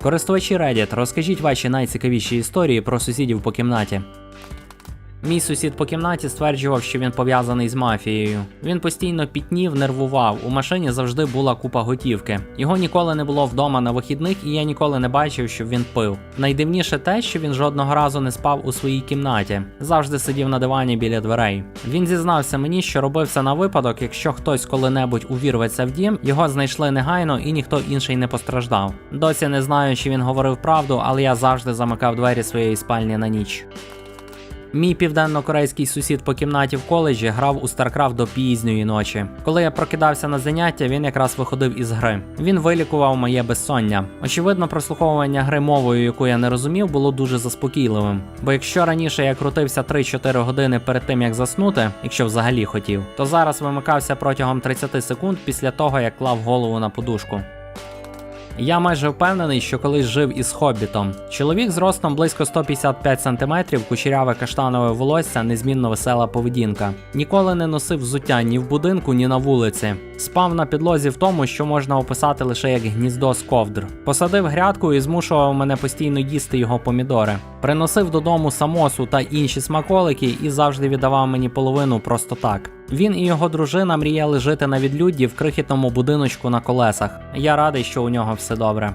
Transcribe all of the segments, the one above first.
Користувачі Reddit, розкажіть ваші найцікавіші історії про сусідів по кімнаті. Мій сусід по кімнаті стверджував, що він пов'язаний з мафією. Він постійно пітнів, нервував. У машині завжди була купа готівки. Його ніколи не було вдома на вихідних, і я ніколи не бачив, щоб він пив. Найдивніше те, що він жодного разу не спав у своїй кімнаті, завжди сидів на дивані біля дверей. Він зізнався мені, що робив це на випадок, якщо хтось коли-небудь увірветься в дім, його знайшли негайно і ніхто інший не постраждав. Досі не знаю, чи він говорив правду, але я завжди замикав двері своєї спальні на ніч. Мій південно-корейський сусід по кімнаті в коледжі грав у StarCraft до пізньої ночі. Коли я прокидався на заняття, він якраз виходив із гри. Він вилікував моє безсоння. Очевидно, прослуховування гри мовою, яку я не розумів, було дуже заспокійливим. Бо якщо раніше я крутився 3-4 години перед тим, як заснути, якщо взагалі хотів, то зараз вимикався протягом 30 секунд після того, як клав голову на подушку. Я майже впевнений, що колись жив із хоббітом. Чоловік з ростом близько 155 см, кучеряве каштанове волосся, незмінно весела поведінка. Ніколи не носив взуття ні в будинку, ні на вулиці. Спав на підлозі в тому, що можна описати лише як гніздо з ковдр. Посадив грядку і змушував мене постійно їсти його помідори. Приносив додому самосу та інші смаколики і завжди віддавав мені половину просто так. Він і його дружина мріяли жити на відлюдді в крихітному будиночку на колесах. Я радий, що у нього все добре.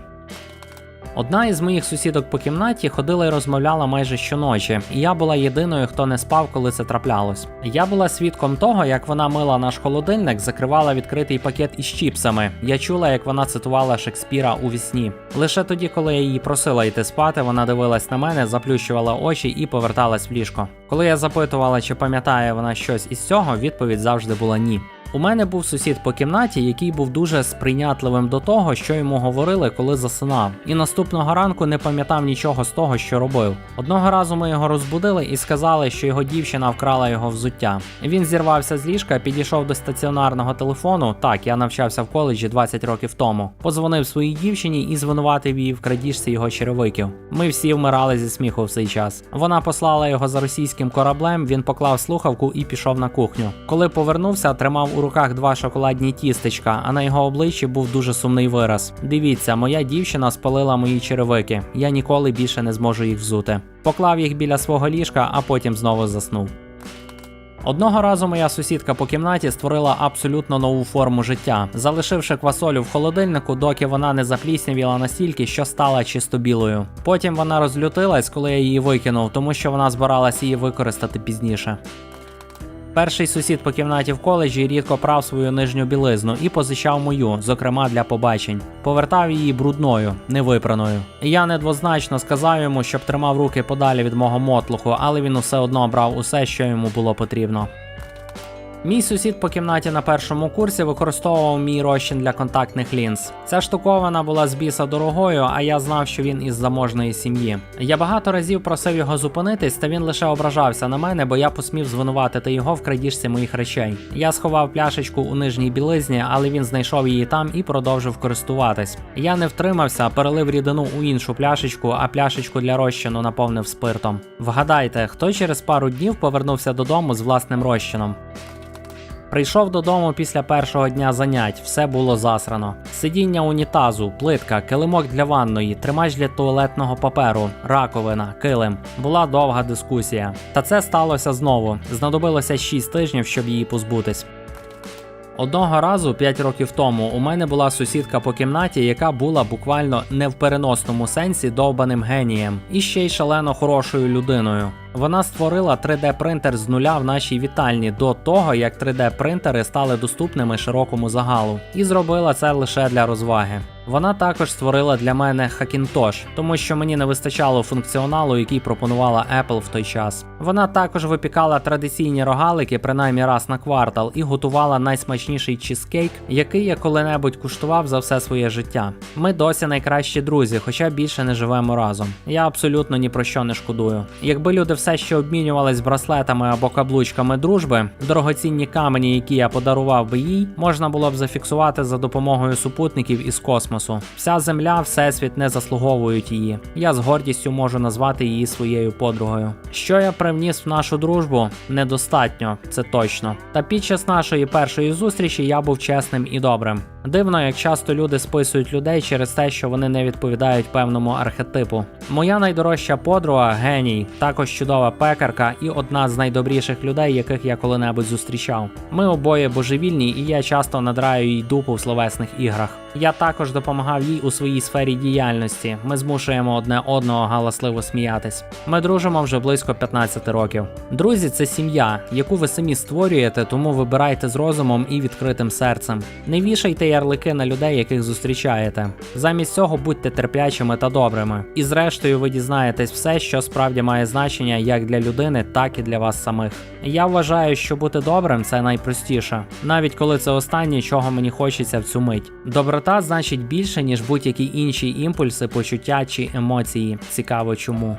Одна із моїх сусідок по кімнаті ходила і розмовляла майже щоночі, і я була єдиною, хто не спав, коли це траплялось. Я була свідком того, як вона мила наш холодильник, закривала відкритий пакет із чіпсами. Я чула, як вона цитувала Шекспіра у вісні. Лише тоді, коли я її просила йти спати, вона дивилась на мене, заплющувала очі і поверталась в ліжко. Коли я запитувала, чи пам'ятає вона щось із цього, відповідь завжди була ні. У мене був сусід по кімнаті, який був дуже сприйнятливим до того, що йому говорили, коли засинав, і наступного ранку не пам'ятав нічого з того, що робив. Одного разу ми його розбудили і сказали, що його дівчина вкрала його взуття. Він зірвався з ліжка, підійшов до стаціонарного телефону. Так, я навчався в коледжі 20 років тому. Позвонив своїй дівчині і звинуватив її в крадіжці його черевиків. Ми всі вмирали зі сміху в цей час. Вона послала його за російським кораблем. Він поклав слухавку і пішов на кухню. Коли повернувся, тримав у руках два шоколадні тістечка, а на його обличчі був дуже сумний вираз. Дивіться, моя дівчина спалила мої черевики. Я ніколи більше не зможу їх взути. Поклав їх біля свого ліжка, а потім знову заснув. Одного разу моя сусідка по кімнаті створила абсолютно нову форму життя, залишивши квасолю в холодильнику, доки вона не запліснявіла настільки, що стала чисто білою. Потім вона розлютилась, коли я її викинув, тому що вона збиралась її використати пізніше. Перший сусід по кімнаті в коледжі рідко прав свою нижню білизну і позичав мою, зокрема для побачень. Повертав її брудною, невипраною. Я недвозначно сказав йому, щоб тримав руки подалі від мого мотлуху, але він усе одно брав усе, що йому було потрібно. Мій сусід по кімнаті на першому курсі використовував мій розчин для контактних лінз. Ця штуковина була з біса дорогою, а я знав, що він із заможної сім'ї. Я багато разів просив його зупинитись, та він лише ображався на мене, бо я посмів звинуватити його в крадіжці моїх речей. Я сховав пляшечку у нижній білизні, але він знайшов її там і продовжив користуватись. Я не втримався, перелив рідину у іншу пляшечку, а пляшечку для розчину наповнив спиртом. Вгадайте, хто через пару днів повернувся додому з власним розчином. Прийшов додому після першого дня занять, все було засрано. Сидіння унітазу, плитка, килимок для ванної, тримач для туалетного паперу, раковина, килим. Була довга дискусія. Та це сталося знову. Знадобилося 6 тижнів, щоб її позбутись. Одного разу, 5 років тому, у мене була сусідка по кімнаті, яка була буквально не в переносному сенсі довбаним генієм і ще й шалено хорошою людиною. Вона створила 3D-принтер з нуля в нашій вітальні до того, як 3D-принтери стали доступними широкому загалу, і зробила це лише для розваги. Вона також створила для мене Hackintosh, тому що мені не вистачало функціоналу, який пропонувала Apple в той час. Вона також випікала традиційні рогалики принаймні раз на квартал і готувала найсмачніший чізкейк, який я коли-небудь куштував за все своє життя. Ми досі найкращі друзі, хоча більше не живемо разом. Я абсолютно ні про що не шкодую. Якби люди все ще обмінювались браслетами або каблучками дружби, дорогоцінні камені, які я подарував би їй, можна було б зафіксувати за допомогою супутників із космосу. Вся земля, всесвіт не заслуговують її. Я з гордістю можу назвати її своєю подругою. Що я привніс в нашу дружбу? Недостатньо, це точно. Та під час нашої першої зустрічі я був чесним і добрим. Дивно, як часто люди списують людей через те, що вони не відповідають певному архетипу. Моя найдорожча подруга геній, також чудова пекарка і одна з найдобріших людей, яких я коли-небудь зустрічав. Ми обоє божевільні, і я часто надраю їй дупу в словесних іграх. Я також допомагав їй у своїй сфері діяльності. Ми змушуємо одне одного галасливо сміятись. Ми дружимо вже близько 15 років. Друзі, це сім'я, яку ви самі створюєте, тому вибирайте з розумом і відкритим серцем. Не вішайте ярлики на людей, яких зустрічаєте. Замість цього будьте терплячими та добрими. І зрештою ви дізнаєтесь все, що справді має значення як для людини, так і для вас самих. Я вважаю, що бути добрим це найпростіше, навіть коли це останнє, чого мені хочеться в цю мить. Доброта значить більше, ніж будь-які інші імпульси, почуття чи емоції. Цікаво чому.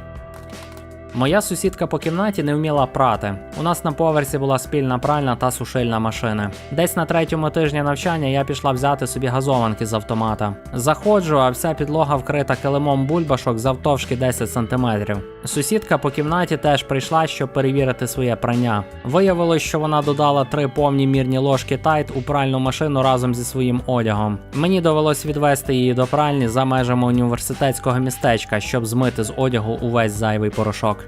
Моя сусідка по кімнаті не вміла прати. У нас на поверсі була спільна пральна та сушильна машини. Десь на третьому тижні навчання я пішла взяти собі газованки з автомата. Заходжу, а вся підлога вкрита килимом бульбашок завтовшки 10 см. Сусідка по кімнаті теж прийшла, щоб перевірити своє прання. Виявилось, що вона додала три повні мірні ложки тайт у пральну машину разом зі своїм одягом. Мені довелось відвести її до пральні за межами університетського містечка, щоб змити з одягу увесь зайвий порошок.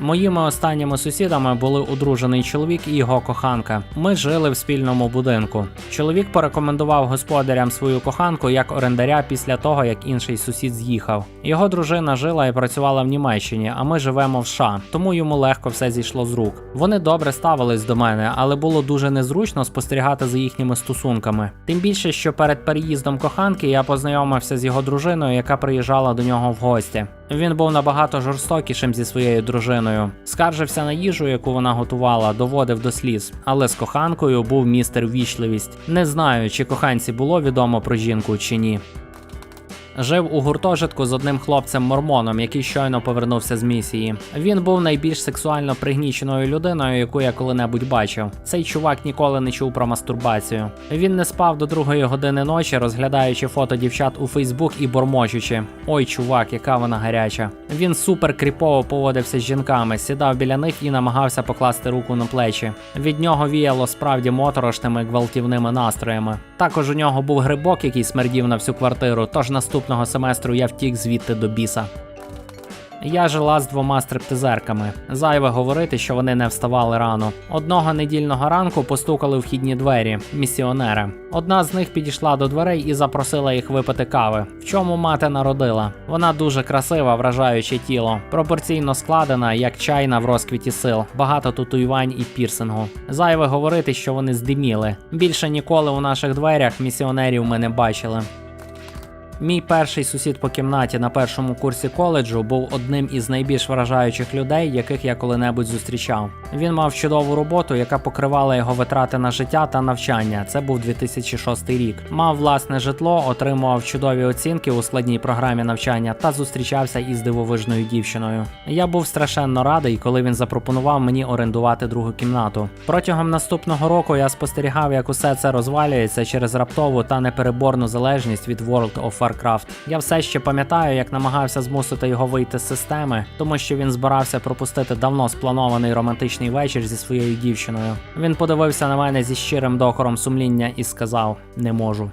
Моїми останніми сусідами були одружений чоловік і його коханка. Ми жили в спільному будинку. Чоловік порекомендував господарям свою коханку як орендаря після того, як інший сусід з'їхав. Його дружина жила і працювала в Німеччині, а ми живемо в США, тому йому легко все зійшло з рук. Вони добре ставились до мене, але було дуже незручно спостерігати за їхніми стосунками. Тим більше, що перед переїздом коханки я познайомився з його дружиною, яка приїжджала до нього в гості. Він був набагато жорстокішим зі своєю дружиною. Скаржився на їжу, яку вона готувала, доводив до сліз. Але з коханкою був містер вічливість. Не знаю, чи коханці було відомо про жінку чи ні. Жив у гуртожитку з одним хлопцем-мормоном, який щойно повернувся з місії. Він був найбільш сексуально пригніченою людиною, яку я коли-небудь бачив. Цей чувак ніколи не чув про мастурбацію. Він не спав до другої години ночі, розглядаючи фото дівчат у Фейсбук і бормочучи: Ой, чувак, яка вона гаряча. Він супер кріпово поводився з жінками, сідав біля них і намагався покласти руку на плечі. Від нього віяло справді моторошними гвалтівними настроями. Також у нього був грибок, який смердів на всю квартиру, тож наступного семестру я втік звідти до біса. Я жила з двома стриптизерками. Зайве говорити, що вони не вставали рано. Одного недільного ранку постукали вхідні двері місіонери. Одна з них підійшла до дверей і запросила їх випити кави. В чому мати народила? Вона дуже красива, вражаюче тіло, пропорційно складена, як чайна в розквіті сил, багато татуювань і пірсингу. Зайве говорити, що вони здиміли. Більше ніколи у наших дверях місіонерів ми не бачили. Мій перший сусід по кімнаті на першому курсі коледжу був одним із найбільш вражаючих людей, яких я коли-небудь зустрічав. Він мав чудову роботу, яка покривала його витрати на життя та навчання. Це був 2006 рік. Мав власне житло, отримував чудові оцінки у складній програмі навчання та зустрічався із дивовижною дівчиною. Я був страшенно радий, коли він запропонував мені орендувати другу кімнату. Протягом наступного року я спостерігав, як усе це розвалюється через раптову та непереборну залежність від World of Warcraft. Я все ще пам'ятаю, як намагався змусити його вийти з системи, тому що він збирався пропустити давно спланований романтичний вечір зі своєю дівчиною. Він подивився на мене зі щирим докором сумління і сказав: не можу.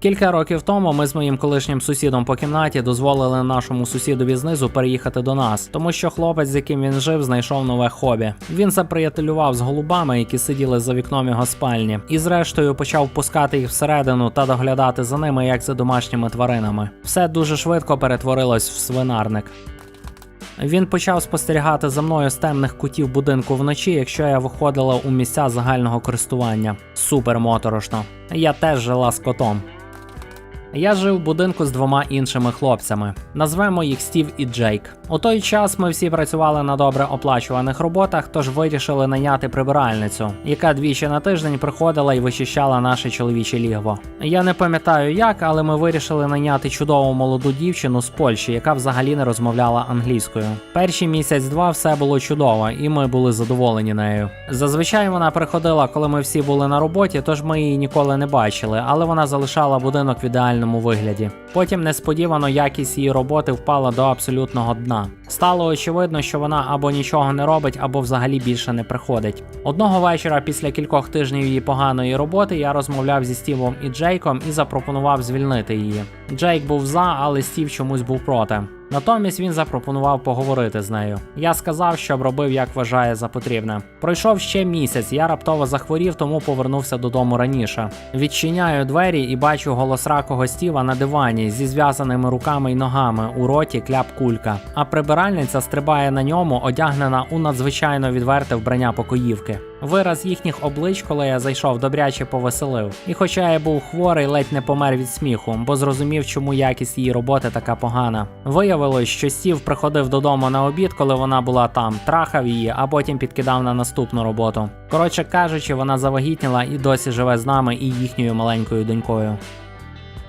Кілька років тому ми з моїм колишнім сусідом по кімнаті дозволили нашому сусідові знизу переїхати до нас, тому що хлопець, з яким він жив, знайшов нове хобі. Він заприятелював з голубами, які сиділи за вікном його спальні, і зрештою почав пускати їх всередину та доглядати за ними як за домашніми тваринами. Все дуже швидко перетворилось в свинарник. Він почав спостерігати за мною з темних кутів будинку вночі, якщо я виходила у місця загального користування. Супер моторошно. Я теж жила з котом. Я жив в будинку з двома іншими хлопцями. Назвемо їх Стів і Джейк. У той час ми всі працювали на добре оплачуваних роботах, тож вирішили найняти прибиральницю, яка двічі на тиждень приходила і вичищала наше чоловіче лігво. Я не пам'ятаю як, але ми вирішили найняти чудову молоду дівчину з Польщі, яка взагалі не розмовляла англійською. Перші місяць-два все було чудово, і ми були задоволені нею. Зазвичай вона приходила, коли ми всі були на роботі, тож ми її ніколи не бачили, але вона залишала будинок в ідеальному ідеальному вигляді. Потім несподівано якість її роботи впала до абсолютного дна. Стало очевидно, що вона або нічого не робить, або взагалі більше не приходить. Одного вечора, після кількох тижнів її поганої роботи, я розмовляв зі Стівом і Джейком і запропонував звільнити її. Джейк був за, але Стів чомусь був проти. Натомість він запропонував поговорити з нею. Я сказав, щоб робив, як вважає за потрібне. Пройшов ще місяць, я раптово захворів, тому повернувся додому раніше. Відчиняю двері і бачу голосракого Стіва на дивані зі зв'язаними руками й ногами, у роті кляп кулька. А прибиральниця стрибає на ньому, одягнена у надзвичайно відверте вбрання покоївки. Вираз їхніх облич, коли я зайшов, добряче повеселив. І хоча я був хворий, ледь не помер від сміху, бо зрозумів, чому якість її роботи така погана. Виявилось, що Стів приходив додому на обід, коли вона була там, трахав її, а потім підкидав на наступну роботу. Коротше кажучи, вона завагітніла і досі живе з нами і їхньою маленькою донькою.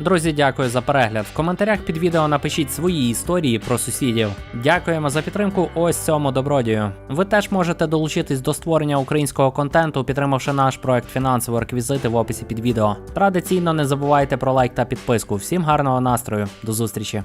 Друзі, дякую за перегляд. В коментарях під відео напишіть свої історії про сусідів. Дякуємо за підтримку ось цьому добродію. Ви теж можете долучитись до створення українського контенту, підтримавши наш проект фінансово реквізити в описі під відео. Традиційно не забувайте про лайк та підписку. Всім гарного настрою, до зустрічі!